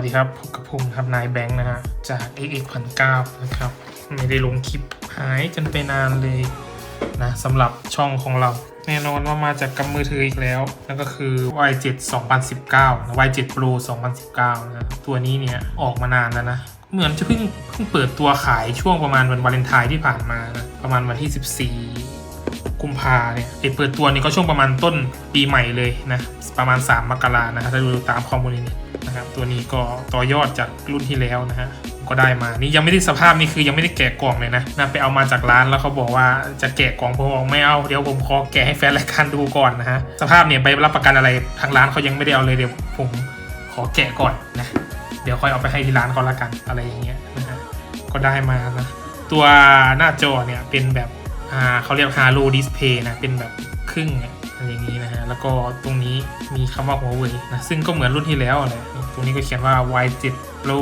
วัสดีครับพบกับผมครับนายแบงค์นะฮะจาก XX 1 9นะครับ ไม่ได้ลงคลิปหายกันไปนานเลยนะสำหรับช่องของเรา แน่นอนว่ามาจากกำมือถืออีกแล้ว นั่นก็คือ Y7 2019นะ Y7 Pro 2019 นะตัวนี้เนี่ยออกมานานแล้วนะ เหมือนจะเพิ่งเพิ่งเปิดตัวขายช่วงประมาณวันวาเลนไทน์ที่ผ่านมานะประมาณวันที่ 14 กุมภาเนี่ยไอเปิดตัวนี้ก็ช่วงประมาณต้นปีใหม่เลยนะประมาณ 3 มกรานะฮะถ้าดูตามข้อมูลนี้นะครับตัวนี้ก็ต่อยอดจากรุ่นที่แล้วนะฮะก็ได้มา นี่ยังไม่ได้สภาพนี่คือยังไม่ได้แกะกล่องเลยนะนะ ไปเอามาจากร้านแล้วเขาบอกว่าจะแกะกล่องผมบอกไม่เอา เดี๋ยวผมขอแกะให้แฟนรายการดูก่อนนะฮะ สภาพเนี่ยไปรับประกันอะไรทางร้านเขายังไม่ได้เอาเลยเดี๋ยวผมขอแกะก่อนนะ เดี๋ยวค่อยเอาไปให้ที่ร้านเขาละกันอะไรอย่างเงี้ยนะฮะ ก็ได้มานะ ตัวหน้าจอเนี่ยเป็นแบบ เขาเรียก Halo Display นะ เป็นแบบครึ่งอะไรอย่างนี้นะฮะ แล้วก็ตรงนี้มีคำว่า Huawei นะ ซึ่งก็เหมือนรุ่นที่แล้วแหละตรงนี้ก็เขียนว่า Y7 Pro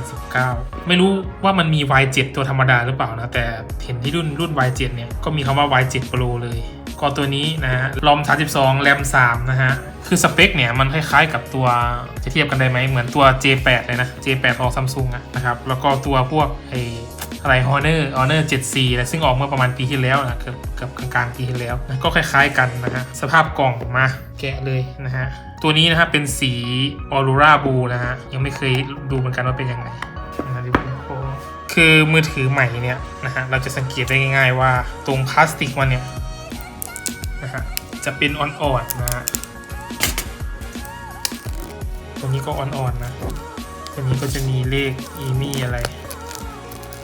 2019 ไม่รู้ว่ามันมี Y7 ตัวธรรมดาหรือเปล่านะ แต่เห็นที่รุ่นรุ่น Y7 เนี่ย ก็มีคำว่า Y7 Pro เลยก็ตัวนี้นะฮะ ROM 32 RAM 3นะฮะ คือสเปคเนี่ย มันคล้ายๆกับตัว จะเทียบกันได้ไหม เหมือนตัว J8 เลยนะ J8 ของ Samsung อะนะครับ แล้วก็ตัวพวกไอ อะไร Honor Honor 7C นะซึ่งออกเมื่อประมาณปีที่แล้วนะเกือบเกือบกลางๆปีที่แล้วนะก็คล้ายๆกันนะฮะสภาพกล่องมาแกะเลยนะฮะ ตัวนี้นะครับเป็นสี Aurora Blue นะฮะ ยังไม่เคยดูเหมือนกันว่าเป็นยังไงนะดิผมขอคือมือถือใหม่เนี่ยนะฮะเราจะสังเกตได้ง่ายๆว่าตรงพลาสติกมันเนี่ยนะฮะจะเป็นอ่อนๆนะฮะตัวนี้ก็อ่อนๆนะตัวนี้ก็จะมีเลขอีมี่อะไร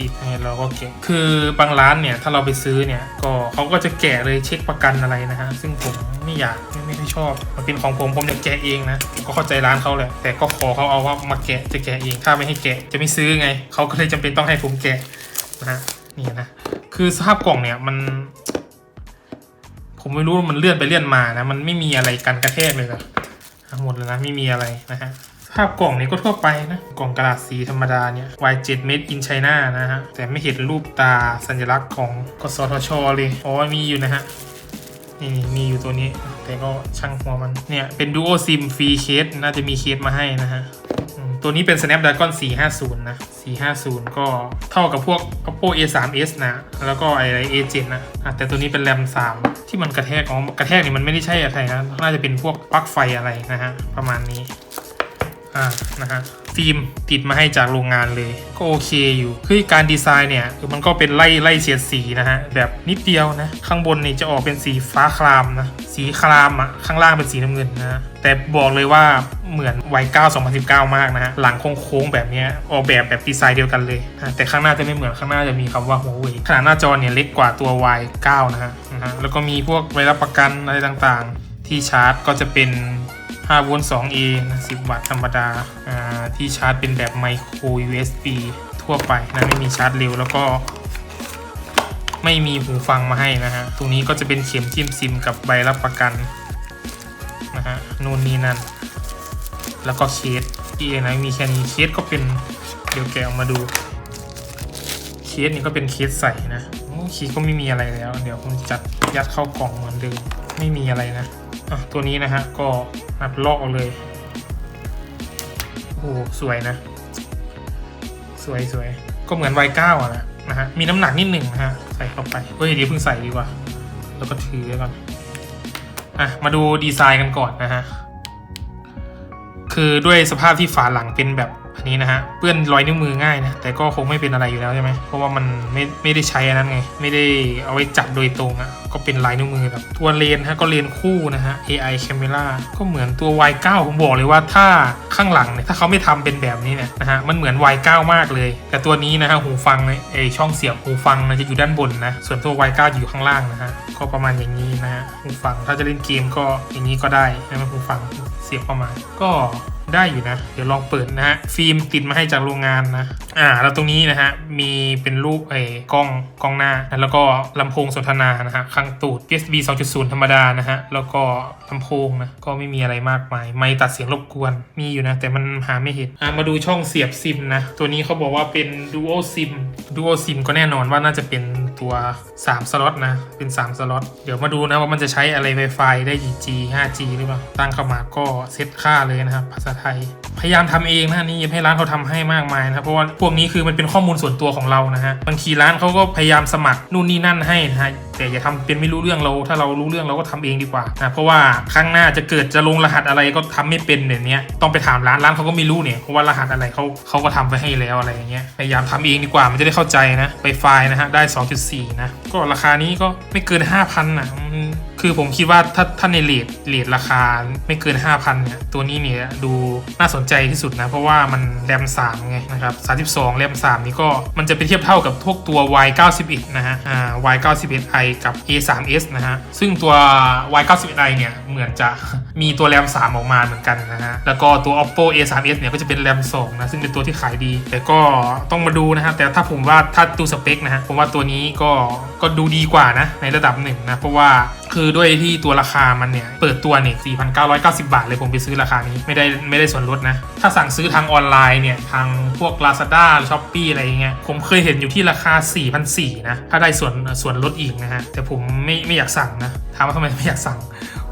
ติดให้เราก็แกะคือบางร้านเนี่ยถ้าเราไปซื้อเนี่ยก็เขาก็จะแกะเลยเช็คประกันอะไรนะฮะซึ่งผมไม่อยากไม่ไม่ไชอบมันเป็นของผมผมจะแกะเองนะก็เข้าใจร้านเขาแหละแต่ก็ขอเขาเอาว่ามาแกะจะแกะเองถ้าไม่ให้แกะจะไม่ซื้อไงเขาก็เลยจำเป็นต้องให้ผมแกะนะฮะนี่นะคือสภาพกล่องเนี่ยมัน ผมไม่รู้ว่ามันเลื่อนไปเลื่อนมานะมันไม่มีอะไรกันกระแทกเลยนะหมดเลยนะไม่มีอะไรนะฮะ ภาพกล่องนี้ก็ทั่วไปนะ กล่องกระดาษสีธรรมดาเนี่ย Y7 Made in China นะฮะ แต่ไม่เห็นรูปตาสัญลักษณ์ของกสทช เลยอ๋อมีอยู่นะฮะนี่มีอยู่ตัวนี้ แต่ก็ช่างหัวมันเนี่ยเป็น Duo SIM ฟรีเคสน่าจะมีเคสมาให้นะฮะตัวนี้เป็น Snapdragon 450 นะ 450 ก็เท่ากับพวก Oppo A3s นะ แล้วก็ไอ้ A7 นะะแต่ตัวนี้เป็น RAM 3ที่มันกระแทกอ๋อกระแทกนี่มันไม่ได้ใช่อะไรนะ น่าจะเป็นพวกปลั๊กไฟอะไรนะฮะ ประมาณนี้ อ่านะฮะฟิล์มติดมาให้จากโรงงานเลย ก็โอเคอยู่คือการดีไซน์เนี่ยคือมันก็เป็นไล่ไล่เฉียดสีนะฮะแบบนิดเดียวนะ ข้างบนนี่จะออกเป็นสีฟ้าครามนะ สีครามอะ่ะข้างล่างเป็นสีน้ำเงินนะแต่บอกเลยว่าเหมือน Y9 2019มากนะฮะหลังโค้งๆแบบเนี้ยออกแบบแบบดีไซน์เดียวกันเลยนะแต่ข้างหน้าจะไม่เหมือนข้างหน้าจะมีคำว่า Huawei ขนาดหน้าจอเนี่ยเล็กกว่าตัว Y9 นะฮะนะฮะแล้วก็มีพวกใบรับประกันอะไรต่างๆ ที่ชาร์จก็จะเป็น 5โวลต์ 2A นะ10 วัตต์ธรรมดาอ่าที่ชาร์จเป็นแบบไมโคร USB ทั่วไปนะไม่มีชาร์จเร็วแล้วก็ ไม่มีหูฟังมาให้นะฮะ ตรงนี้ก็จะเป็นเข็มจิ้มซิมกับใบรับประกันนะฮะนู่นนี่นั่น แล้วก็เคสที่นะมีแค่นี้เคสก็เป็นเดี๋ยวแกะออกมาดู เคสนี่ก็เป็นเคสใส่นะโอ้เคสก็ไม่มีอะไรแล้ว เดี๋ยวผมจัดยัดเข้ากล่องเหมือนเดิม ไม่มีอะไรนะอะตัวนี้นะฮะก็อัดลอกเอาเลยโอ้โหสวยนะ สวยสวยก็เหมือน Y9 อะนะนะฮะมีน้ำหนักนิดหนึ่งนะฮะใส่เข้าไปเฮ้ยเดี๋ยวเพิ่งใส่ดีกว่า แล้วก็ถือไว้ก่อนอะมาดูดีไซน์กันก่อนนะฮะคือด้วยสภาพที่ฝาหลังเป็นแบบอันนี้นะฮะเปื้อนรอยนิ้วมือง่ายนะแต่ก็คงไม่เป็นอะไรอยู่แล้วใช่ไหมเพราะว่ามันไม่ไม่ได้ใช้อันนั้นไง ไม่ได้เอาไว้จับโดยตรงอะ่ะ ก็เป็นลายนิ้วมือแบบตัวเลนฮะก็เลนคู่นะฮะ AI camera ก็เหมือนตัว Y9 ผมบอกเลยว่าถ้าข้างหลังเนี่ยถ้าเขาไม่ทำเป็นแบบนี้เนี่ยนะฮะมันเหมือน Y9 มากเลย แต่ตัวนี้นะฮะหูฟังเนี่ยไอช่องเสียบหูฟังนะจะอยู่ด้านบนนะส่วนตัว Y9 อยู่ข้างล่างนะฮะก็ประมาณอย่างนี้นะฮะหูฟังถ้าจะเล่นเกมก็อย่างนี้ก็ได้นะหูฟังเสียบเข้ามาก็ได้อยู่นะ เดี๋ยวลองเปิดนะฮะ ฟิล์มติดมาให้จากโรงงานนะ อ่า แล้วตรงนี้นะฮะ มีเป็นรูปไอ้กล้องกล้องหน้า แล้วก็ลำโพงสนทนานะฮะขางตูด USB 2.0 ธรรมดานะฮะ แล้วก็ลำโพงนะ ก็ไม่มีอะไรมากมาย ไม่ตัดเสียงรบกวน มีอยู่นะ แต่มันหาไม่เห็น อ่ามาดูช่องเสียบซิมนะ ตัวนี้เขาบอกว่าเป็น Dual SIM Dual SIM ก็แน่นอนว่าน่าจะเป็นตัว 3 สล็อตนะ เป็น 3 สล็อต เดี๋ยวมาดูนะว่ามันจะใช้อะไร Wi-Fi ได้กี่ G 5G หรือเปล่า ตั้งเข้ามาก็เซตค่าเลยนะครับ ภาษาไทย พยายามทำเองนะนี่อย่าให้ร้านเขาทำให้มากมายนะเพราะว่าพวกนี้คือมันเป็นข้อมูลส่วนตัวของเรานะฮะบางทีร้านเขาก็พยายามสมัครนู่นนี่นั่นให้นะฮะแต่อย่าทำเป็นไม่รู้เรื่องเรา ถ้าเรารู้เรื่องเราก็ทำเองดีกว่านะเพราะว่าครั้งหน้าจะเกิดจะลงรหัสอะไรก็ทำไม่เป็นแบบเนี้ยต้องไปถามร้านร้านเขาก็ไม่รู้เนี่ยเพราะว่ารหัสอะไรเขาเขาก็ทำไปให้แล้วอะไรอย่างเงี้ยพยายามทำเองดีกว่ามันจะได้เข้าใจนะไปไฟล์นะฮะได้ 2.4 นะก็ราคานี้ก็ไม่เกิน 5,000นะอืม คือผมคิดว่าถ้าถ้าในเลทเลทราคาไม่เกิน 5,000เนี่ยตัวนี้เนี่ยดูน่าสนใจที่สุดนะ เพราะว่ามันแรม3ไงนะครับ32แรม3นี่ก็มันจะไปเทียบเท่ากับพวกตัว Y91 นะฮะอ่า Y91i กับ A3s นะฮะ ซึ่งตัว Y91i เนี่ย เหมือนจะมีตัวแรม 3 ออกมาเหมือนกันนะฮะ แล้วก็ตัว Oppo A3s เนี่ย ก็จะเป็นแรม 2 นะ ซึ่งเป็นตัวที่ขายดี แต่ก็ต้องมาดูนะฮะ แต่ถ้าผมว่าถ้าดูสเปคนะฮะ ผมว่าตัวนี้ก็ก็ดูดีกว่านะ ในระดับหนึ่งนะ เพราะว่าคือด้วยที่ตัวราคามันเนี่ย เปิดตัวเนี่ย 4,990 บาทเลยผมไปซื้อราคานี้ไม่ได้ไม่ได้ส่วนลดนะ ถ้าสั่งซื้อทางออนไลน์เนี่ย ทางพวก Lazada Shopee อะไรเงี้ยผมเคยเห็นอยู่ที่ราคา 4,400นะถ้าได้ส่วนส่วนลดอีกนะฮะแต่ผมไม่ไม่อยากสั่งนะถามว่าทำไมไม่อยากสั่ง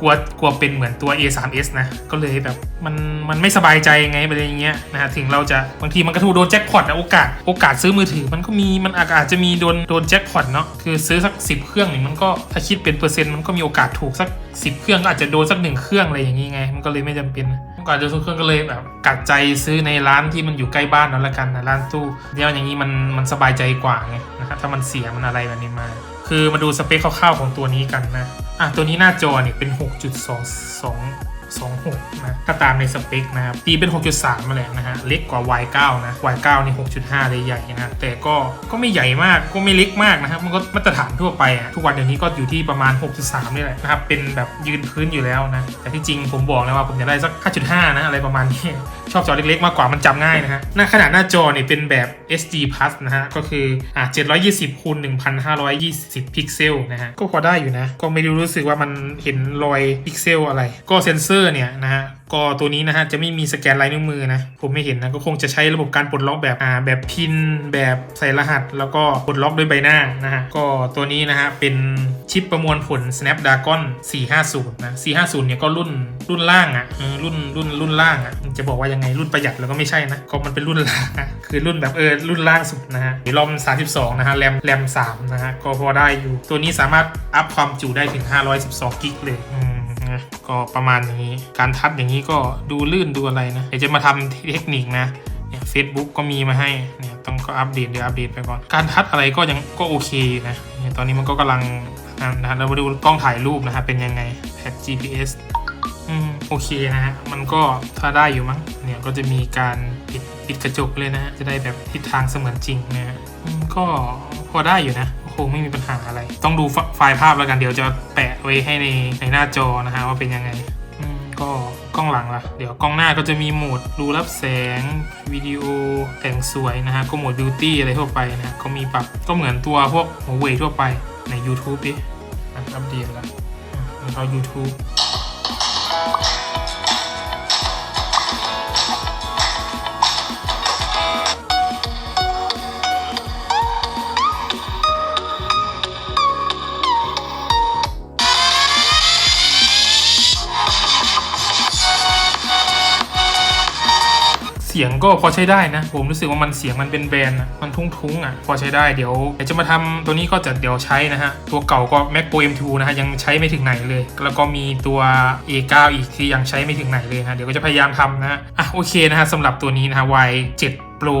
กลัวกลัวเป็นเหมือนตัว A3s นะ ก็เลยแบบมันมันไม่สบายใจไงอะไรอย่างเงี้ยนะฮะถึงเราจะบางทีมันก็ถูกโดนแจ็คพอตนะโอกาสโอกาสซื้อมือถือมันก็มีมันอาจอาจจะมีโดนโดนแจ็คพอตเนาะคือซื้อสัก 10 เครื่องนี่มันก็ถ้าคิดเป็นเปอร์เซ็นต์มันก็มีโอกาสถูกสัก 10 เครื่องก็อาจจะโดนสักหนึ่งเครื่องอะไรอย่างงี้ไง มันก็เลยไม่จำเป็นโอกาสจะซื้อเครื่องก็เลยแบบกัดใจซื้อในร้านที่มันอยู่ใกล้บ้านนั่นละกันนะร้านตู้เดี๋ยวอย่างนี้มันมันสบายใจกว่าไงนะครับถ้ามันเสียมันอะไรแบบนี้มา คือมาดูสเปคคร่าวๆของตัวนี้กันนะ อะ ตัวนี้หน้าจอเนี่ยเป็น 6.22 26 นะ ถ้าตามในสเปคนะครับตีเป็น 6.3 มาแหละนะฮะ เล็กกว่า Y9 นะ Y9 นี่6.5 เลยใหญ่นะ แต่ก็ก็ไม่ใหญ่มากก็ไม่เล็กมากนะครับ มันก็มาตรฐานทั่วไปอะทุกวันเดี๋ยวนี้ก็อยู่ที่ประมาณ 6.3 นี่แหละนะครับ เป็นแบบยืนพื้นอยู่แล้วนะ แต่ที่จริงผมบอกแล้วว่าผมจะได้สัก 5.5 นะ อะไรประมาณนี้ชอบจอเล็กๆ มากกว่ามันจำง่ายนะฮะหน้าขนาดหน้าจอเนี่ยเป็นแบบ SD Plus นะฮะ ก็คืออ่า720คูณ1520 พิกเซลนะฮะก็พอได้อยู่นะ ก็ไม่ได้รู้สึกว่ามันเห็นรอยพิกเซลอะไร ก็เซนเซอร์เนี่ยนะฮะก็ตัวนี้นะฮะจะไม่มีสแกนลายนิ้วมือนะผมไม่เห็นนะก็คงจะใช้ระบบการปลดล็อกแบบอ่าแบบพินแบบใส่รหัส แล้วก็ปลดล็อกด้วยใบหน้านะฮะก็ตัวนี้นะฮะเป็นชิปประมวลผล Snapdragon 450 นะ 450 เนี่ยก็รุ่นรุ่นล่างอะรุ่นรุ่นรุ่นล่างอะจะบอกว่ายังไงรุ่นประหยัดแล้วก็ไม่ใช่นะก็มันเป็นรุ่นล่างอะคือรุ่นแบบเออรุ่นล่างสุดนะฮะรอม 32 นะฮะแรมแรม 3 นะฮะก็พอได้อยู่ตัวนี้สามารถอัพความจุได้ถึง 512กิกเลยอืม นะก็ประมาณอย่างนี้ การทัดอย่างนี้ก็ดูลื่นดูอะไรนะเดี๋ยวจะมาทำเทคนิคนะเนี่ยเฟซบุ๊กก็มีมาให้เนี่ยต้องก็อัปเดตเดี๋ยวอัปเดตไปก่อนการทัดอะไรก็ยังก็โอเคนะเนี่ยตอนนี้มันก็กำลังนะนะเรามาดูกล้องถ่ายรูปนะฮะเป็นยังไงแท็ก GPS อืมโอเคนะฮะมันก็ถ้าได้อยู่มั้งเนี่ยก็จะมีการปิดปิดกระจกเลยนะจะได้แบบทิศทางเสมือนจริงนะฮะก็พอได้อยู่นะ คงไม่มีปัญหาอะไร ต้องดูไฟล์ภาพแล้วกันเดี๋ยวจะแปะไว้ให้ในในหน้าจอนะฮะว่าเป็นยังไงก็กล้องหลังล่ะเดี๋ยวกล้องหน้าก็จะมีโหมดรูรับแสงวิดีโอแต่งสวยนะฮะก็โหมดบิวตี้อะไรทั่วไปนะก็มีปรับก็เหมือนตัวพวกหัวเว่ยทั่วไปใน YouTube ดิอัปเดตแล้วอะเอา YouTube สียงก็พอใช้ได้นะ ผมรู้สึกว่ามันเสียงมันเป็นแบรนด์อะมันทุ้งๆอะพอใช้ได้เดี๋ยวเดี๋ยวจะมาทำตัวนี้ก็จะเดี๋ยวใช้นะฮะ ตัวเก่าก็ Mac Pro M2 นะฮะยังใช้ไม่ถึงไหนเลย แล้วก็มีตัว A9 อีกที่ยังใช้ไม่ถึงไหนเลยนะเดี๋ยวก็จะพยายามทำนะฮะอะโอเคนะฮะสำหรับตัวนี้นะฮะ Y7 Pro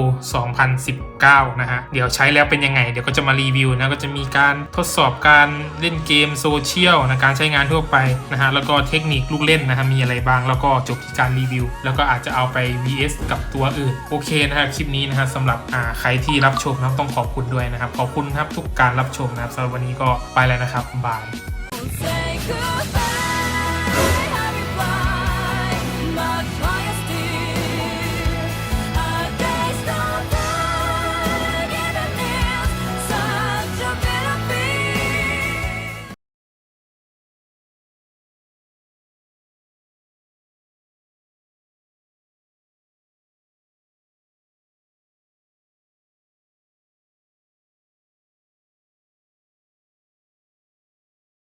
2019 นะฮะ เดี๋ยวใช้แล้วเป็นยังไง เดี๋ยวก็จะมารีวิวนะ ก็จะมีการทดสอบการเล่นเกมโซเชียลนะการใช้งานทั่วไปนะฮะ แล้วก็เทคนิคลูกเล่นนะฮะ มีอะไรบ้าง แล้วก็จบที่การรีวิว แล้วก็อาจจะเอาไป VS กับตัวอื่น โอเคนะฮะ คลิปนี้นะฮะสำหรับอ่าใครที่รับชมนะต้องขอบคุณด้วยนะครับ ขอบคุณครับทุกการรับชมนะครับสำหรับวันนี้ก็ไปแล้วนะครับบาย Say goodbye.